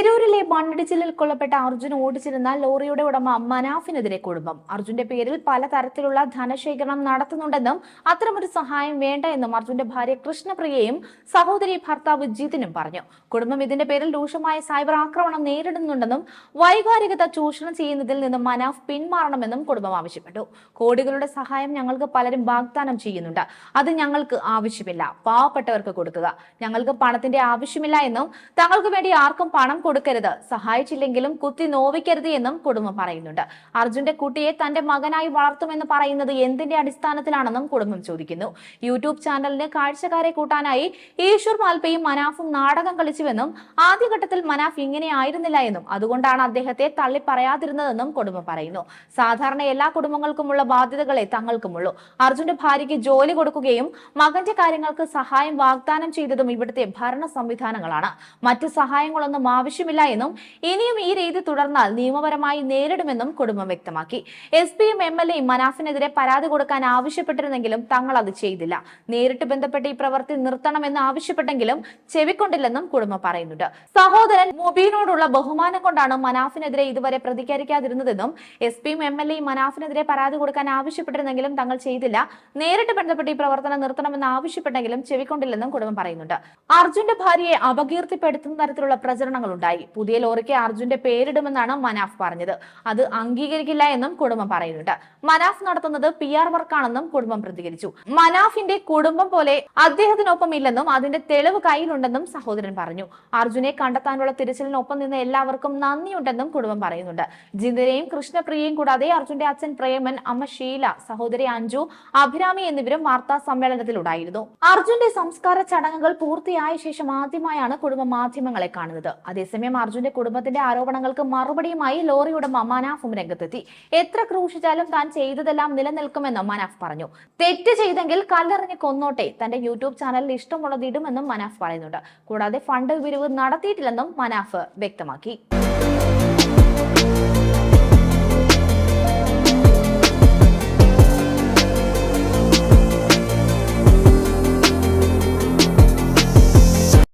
തിരൂരിലെ മണ്ണിടിച്ചിലിൽ കൊല്ലപ്പെട്ട അർജുൻ ഓടിച്ചിരുന്ന ലോറിയുടെ ഉടമ മനാഫിനെതിരെ കുടുംബം അർജുന്റെ പേരിൽ പലതരത്തിലുള്ള ധനശേഖരണം നടത്തുന്നുണ്ടെന്നും അത്തരമൊരു സഹായം വേണ്ട എന്നും അർജുന്റെ ഭാര്യ കൃഷ്ണപ്രിയയും സഹോദരി ഭർത്താവ് ജിതിനും പറഞ്ഞു. കുടുംബം ഇതിന്റെ പേരിൽ രൂക്ഷമായ സൈബർ ആക്രമണം നേരിടുന്നുണ്ടെന്നും വൈകാരികത ചൂഷണം ചെയ്യുന്നതിൽ നിന്നും മനാഫ് പിന്മാറണമെന്നും കുടുംബം ആവശ്യപ്പെട്ടു. കോടികളുടെ സഹായം ഞങ്ങൾക്ക് പലരും വാഗ്ദാനം ചെയ്യുന്നുണ്ട്. അത് ഞങ്ങൾക്ക് ആവശ്യമില്ല. പാവപ്പെട്ടവർക്ക് കൊടുക്കുക. ഞങ്ങൾക്ക് പണത്തിന്റെ ആവശ്യമില്ല എന്നും തങ്ങൾക്ക് വേണ്ടി ആർക്കും പണം കൊടുക്കരുത്. സഹായിച്ചില്ലെങ്കിലും കുത്തി നോവിക്കരുത് എന്നും കുടുംബം പറയുന്നുണ്ട്. അർജുന്റെ കുട്ടിയെ തന്റെ മകനായി വളർത്തുമെന്ന് പറയുന്നത് എന്തിന്റെ അടിസ്ഥാനത്തിലാണെന്നും കുടുംബം ചോദിക്കുന്നു. യൂട്യൂബ് ചാനലിന് കാഴ്ചക്കാരെ കൂട്ടാനായി ഈശ്വർ മാൽപ്പയും മനാഫും നാടകം കളിച്ചുവെന്നും ആദ്യഘട്ടത്തിൽ മനാഫ് ഇങ്ങനെ ആയിരുന്നില്ല എന്നും അതുകൊണ്ടാണ് അദ്ദേഹത്തെ തള്ളി പറയാതിരുന്നതെന്നും കുടുംബം പറയുന്നു. സാധാരണ എല്ലാ കുടുംബങ്ങൾക്കുമുള്ള ബാധ്യതകളെ തങ്ങൾക്കുമുള്ളൂ. അർജുന്റെ ഭാര്യയ്ക്ക് ജോലി കൊടുക്കുകയും മകന്റെ കാര്യങ്ങൾക്ക് സഹായം വാഗ്ദാനം ചെയ്തതും ഇവിടുത്തെ ഭരണ സംവിധാനങ്ങളാണ്. മറ്റ് സഹായങ്ങളൊന്നും ആവശ്യമില്ല എന്നും ഇനിയും ഈ രീതി തുടർന്നാൽ നിയമപരമായി നേരിടുമെന്നും കുടുംബം വ്യക്തമാക്കി. എസ് പിയും എം എൽ എയും മനാഫിനെതിരെ പരാതി കൊടുക്കാൻ ആവശ്യപ്പെട്ടിരുന്നെങ്കിലും തങ്ങൾ അത് ചെയ്തില്ല. നേരിട്ട് ബന്ധപ്പെട്ട് ഈ പ്രവൃത്തി നിർത്തണമെന്ന് ആവശ്യപ്പെട്ടെങ്കിലും ചെവിക്കൊണ്ടില്ലെന്നും കുടുംബം പറയുന്നുണ്ട്. സഹോദരൻ മുബീനോടുള്ള ബഹുമാനം കൊണ്ടാണ് മനാഫിനെതിരെ ഇതുവരെ പ്രതികരിക്കാതിരുന്നതെന്നും എസ് പിയും എം എൽ എയും മനാഫിനെതിരെ പരാതി കൊടുക്കാൻ ആവശ്യപ്പെട്ടിരുന്നെങ്കിലും തങ്ങൾ ചെയ്തില്ല. നേരിട്ട് ബന്ധപ്പെട്ട് ഈ പ്രവർത്തനം നിർത്തണമെന്ന് ആവശ്യപ്പെട്ടെങ്കിലും ചെവിക്കൊണ്ടില്ലെന്നും കുടുംബം പറയുന്നുണ്ട്. അർജുന്റെ ഭാര്യയെ അപകീർത്തിപ്പെടുത്തുന്ന തരത്തിലുള്ള പ്രചരണങ്ങൾ ഉണ്ടായി. പുതിയ ലോറിക്ക് അർജുന്റെ പേരിടുമെന്നാണ് മനാഫ് പറഞ്ഞത്. അത് അംഗീകരിക്കില്ല എന്നും കുടുംബം പറയുന്നുണ്ട്. മനാഫ് നടത്തുന്നത് പി ആർ വർക്കാണെന്നും കുടുംബം പ്രതികരിച്ചു. മനാഫിന്റെ കുടുംബം പോലെ അദ്ദേഹത്തിനൊപ്പം ഇല്ലെന്നും അതിന്റെ തെളിവ് കയ്യിലുണ്ടെന്നും സഹോദരൻ പറഞ്ഞു. അർജുനെ കണ്ടെത്താനുള്ള തിരച്ചിലിനൊപ്പം നിന്ന് എല്ലാവർക്കും നന്ദിയുണ്ടെന്നും കുടുംബം പറയുന്നുണ്ട്. ജിന്ദനെയും കൃഷ്ണപ്രിയയും കൂടാതെ അർജുന്റെ അച്ഛൻ പ്രേമൻ അമ്മ ഷീല സഹോദരി അഞ്ജു അഭിരാമി എന്നിവരും വാർത്താ സമ്മേളനത്തിലുണ്ടായിരുന്നു അർജുന്റെ സംസ്കാര ചടങ്ങുകൾ പൂർത്തിയായ ശേഷം ആദ്യമായാണ് കുടുംബ മാധ്യമങ്ങളെ കാണുന്നത്. അതേസമയം അർജുന്റെ കുടുംബത്തിന്റെ ആരോപണങ്ങൾക്ക് മറുപടിയുമായി ലോറി ഉടമ മനാഫും രംഗത്തെത്തി. എത്ര ക്രൂശിച്ചാലും താൻ ചെയ്തതെല്ലാം നിലനിൽക്കുമെന്നും മനാഫ് പറഞ്ഞു. തെറ്റ് ചെയ്തെങ്കിൽ കല്ലെറിഞ്ഞ് കൊന്നോട്ടെ. തന്റെ യൂട്യൂബ് ചാനലിൽ ഇഷ്ടമുള്ളത് ഇടുമെന്നും മനാഫ് പറയുന്നുണ്ട്. കൂടാതെ ഫണ്ട് പിരിവ് നടത്തിയിട്ടില്ലെന്നും മനാഫ് വ്യക്തമാക്കി.